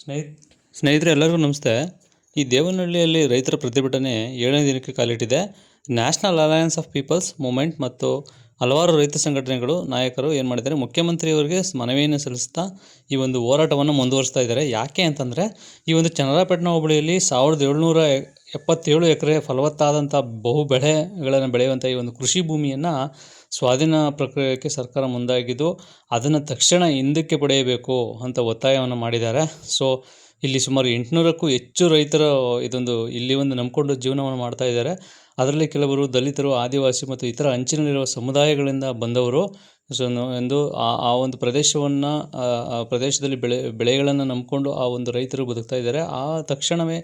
ಸ್ನೇಹಿತ ಸ್ನೇಹಿತರೆ, ಎಲ್ಲರಿಗೂ ನಮಸ್ತೆ. ಈ ದೇವನಹಳ್ಳಿಯಲ್ಲಿ ರೈತರ ಪ್ರತಿಭಟನೆ ಏಳನೇ ದಿನಕ್ಕೆ ಕಾಲಿಟ್ಟಿದೆ. National alliance of people's movement ಮತ್ತು ಹಲವಾರು ರೈತ ಸಂಘಟನೆಗಳು ನಾಯಕರು ಏನು ಮಾಡಿದ್ದಾರೆ, ಮುಖ್ಯಮಂತ್ರಿಯವರಿಗೆ ಮನವಿಯನ್ನು ಸಲ್ಲಿಸ್ತಾ ಈ ಒಂದು ಹೋರಾಟವನ್ನು ಮುಂದುವರಿಸ್ತಾ ಇದ್ದಾರೆ. ಯಾಕೆ ಅಂತಂದರೆ, ಈ ಒಂದು ಚನ್ನರಾಯಪಟ್ಟಣ ಹೋಬಳಿಯಲ್ಲಿ ಸಾವಿರದ ಏಳ್ನೂರ ಎಪ್ಪತ್ತೇಳು ಎಕರೆ ಫಲವತ್ತಾದಂಥ ಬಹು ಬೆಳೆಗಳನ್ನು ಬೆಳೆಯುವಂಥ ಈ ಒಂದು ಕೃಷಿ ಭೂಮಿಯನ್ನು ಸ್ವಾಧೀನ ಪ್ರಕ್ರಿಯೆಗೆ ಸರ್ಕಾರ ಮುಂದಾಗಿದ್ದು, ಅದನ್ನು ತಕ್ಷಣ ಹಿಂದಕ್ಕೆ ಪಡೆಯಬೇಕು ಅಂತ ಒತ್ತಾಯವನ್ನು ಮಾಡಿದ್ದಾರೆ. ಸೊ ಇಲ್ಲಿ ಸುಮಾರು ಎಂಟುನೂರಕ್ಕೂ ಹೆಚ್ಚು ರೈತರು ಇದೊಂದು ಇಲ್ಲಿ ಒಂದು ನಂಬಿಕೊಂಡು ಜೀವನವನ್ನು ಮಾಡ್ತಾ ಇದ್ದಾರೆ. ಅದರಲ್ಲಿ ಕೆಲವರು ದಲಿತರು, ಆದಿವಾಸಿ ಮತ್ತು ಇತರ ಅಂಚಿನಲ್ಲಿರುವ ಸಮುದಾಯಗಳಿಂದ ಬಂದವರು. ಸೊ ಎಂದು ಆ ಆ ಒಂದು ಪ್ರದೇಶವನ್ನು ಪ್ರದೇಶದಲ್ಲಿ ಬೆಳೆ, ಬೆಳೆಗಳನ್ನು ನಂಬಿಕೊಂಡು ಆ ಒಂದು ರೈತರು ಬದುಕ್ತಾ ಇದ್ದಾರೆ. ಆ ತಕ್ಷಣವೇ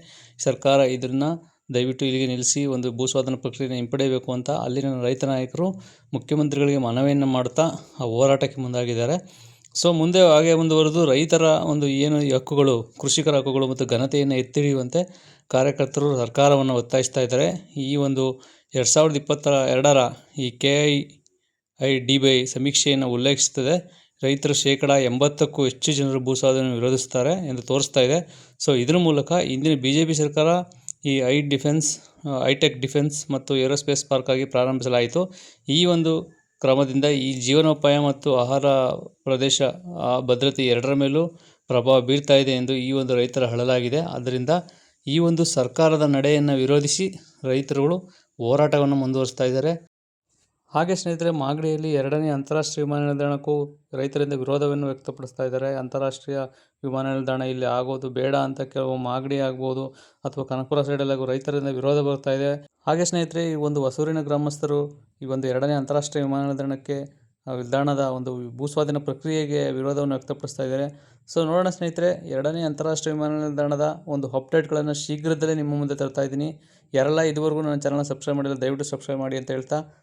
ಸರ್ಕಾರ ಇದನ್ನು ದಯವಿಟ್ಟು ಇಲ್ಲಿಗೆ ನಿಲ್ಲಿಸಿ, ಒಂದು ಭೂಸ್ವಾಧನ ಪ್ರಕ್ರಿಯೆ ಹಿಂಪಡೆಯಬೇಕು ಅಂತ ಅಲ್ಲಿನ ರೈತ ನಾಯಕರು, ಮುಖ್ಯಮಂತ್ರಿಗಳಿಗೆ ಮನವಿಯನ್ನು ಮಾಡ್ತಾ ಆ ಹೋರಾಟಕ್ಕೆ ಮುಂದಾಗಿದ್ದಾರೆ. ಸೊ ಮುಂದೆ ಹಾಗೆ ಮುಂದುವರೆದು ರೈತರ ಒಂದು ಏನು ಈ ಹಕ್ಕುಗಳು, ಕೃಷಿಕರ ಹಕ್ಕುಗಳು ಮತ್ತು ಘನತೆಯನ್ನು ಎತ್ತಿ ಹಿಡಿಯುವಂತೆ ಕಾರ್ಯಕರ್ತರು ಸರ್ಕಾರವನ್ನು ಒತ್ತಾಯಿಸ್ತಾ ಇದ್ದಾರೆ. ಈ ಒಂದು ಎರಡು ಸಾವಿರದ ಇಪ್ಪತ್ತರ ಎರಡರ ಈ ಕೆ ಐ ಐ ಡಿ ಬೈ ಸಮೀಕ್ಷೆಯನ್ನು ಉಲ್ಲೇಖಿಸುತ್ತದೆ. ರೈತರು ಶೇಕಡ ಎಂಬತ್ತಕ್ಕೂ ಹೆಚ್ಚು ಜನರು ಭೂಸಾಧನೆಯನ್ನು ವಿರೋಧಿಸ್ತಾರೆ ಎಂದು ತೋರಿಸ್ತಾ ಇದೆ. ಸೊ, ಇದರ ಮೂಲಕ ಇಂದಿನ ಬಿ ಜೆ ಪಿ ಸರ್ಕಾರ ಈ ಐ ಡಿಫೆನ್ಸ್ ಐಟೆಕ್ ಡಿಫೆನ್ಸ್ ಮತ್ತು ಏರೋಸ್ಪೇಸ್ ಪಾರ್ಕ್ ಆಗಿ ಪ್ರಾರಂಭಿಸಲಾಯಿತು. ಈ ಒಂದು ಕ್ರಮದಿಂದ ಈ ಜೀವನೋಪಾಯ ಮತ್ತು ಆಹಾರ ಪ್ರದೇಶ ಭದ್ರತೆ ಎರಡರ ಮೇಲೂ ಪ್ರಭಾವ ಬೀರ್ತಾ ಇದೆ ಎಂದು ಈ ಒಂದು ರೈತರ ಹಳಲಾಗಿದೆ. ಆದ್ದರಿಂದ ಈ ಒಂದು ಸರ್ಕಾರದ ನಡೆಯನ್ನು ವಿರೋಧಿಸಿ ರೈತರುಗಳು ಹೋರಾಟವನ್ನು ಮುಂದುವರಿಸ್ತಾ ಇದ್ದಾರೆ. ಹಾಗೆ ಸ್ನೇಹಿತರೆ, ಮಾಗಡಿಯಲ್ಲಿ ಎರಡನೇ ಅಂತಾರಾಷ್ಟ್ರೀಯ ವಿಮಾನ ನಿಲ್ದಾಣಕ್ಕೂ ರೈತರಿಂದ ವಿರೋಧವನ್ನು ವ್ಯಕ್ತಪಡಿಸ್ತಾ ಇದ್ದಾರೆ. ಅಂತಾರಾಷ್ಟ್ರೀಯ ವಿಮಾನ ನಿಲ್ದಾಣ ಇಲ್ಲಿ ಆಗೋದು ಬೇಡ ಅಂತ ಕೆಲವು ಮಾಗಡಿ ಆಗ್ಬೋದು ಅಥವಾ ಕನಕಪುರ ಸೈಡಲ್ಲಿ ಆಗೋ ರೈತರಿಂದ ವಿರೋಧ ಬರ್ತಾ ಇದೆ. ಹಾಗೆ ಸ್ನೇಹಿತರೆ, ಈ ಒಂದು ಹೊಸೂರಿನ ಗ್ರಾಮಸ್ಥರು ಈ ಒಂದು ಎರಡನೇ ಅಂತಾರಾಷ್ಟ್ರೀಯ ವಿಮಾನ ನಿಲ್ದಾಣಕ್ಕೆ ನಿಲ್ದಾಣದ ಒಂದು ಭೂಸ್ವಾಧೀನ ಪ್ರಕ್ರಿಯೆಗೆ ವಿರೋಧವನ್ನು ವ್ಯಕ್ತಪಡಿಸ್ತಾ ಇದ್ದಾರೆ. ಸೊ ನೋಡೋಣ ಸ್ನೇಹಿತರೆ, ಎರಡನೇ ಅಂತಾರಾಷ್ಟ್ರೀಯ ವಿಮಾನ ನಿಲ್ದಾಣದ ಒಂದು ಅಪ್ಡೇಟ್ಗಳನ್ನು ಶೀಘ್ರದಲ್ಲೇ ನಿಮ್ಮ ಮುಂದೆ ತರ್ತಾ ಇದ್ದೀನಿ. ಯಾರೆಲ್ಲ ಇದುವರೆಗೂ ನನ್ನ ಚಾನಲ್ನ ಸಬ್ಸ್ಕ್ರೈಬ್ ಮಾಡಿಲ್ಲ, ದಯವಿಟ್ಟು ಸಬ್ಸ್ಕ್ರೈಬ್ ಮಾಡಿ ಅಂತ ಹೇಳ್ತಾ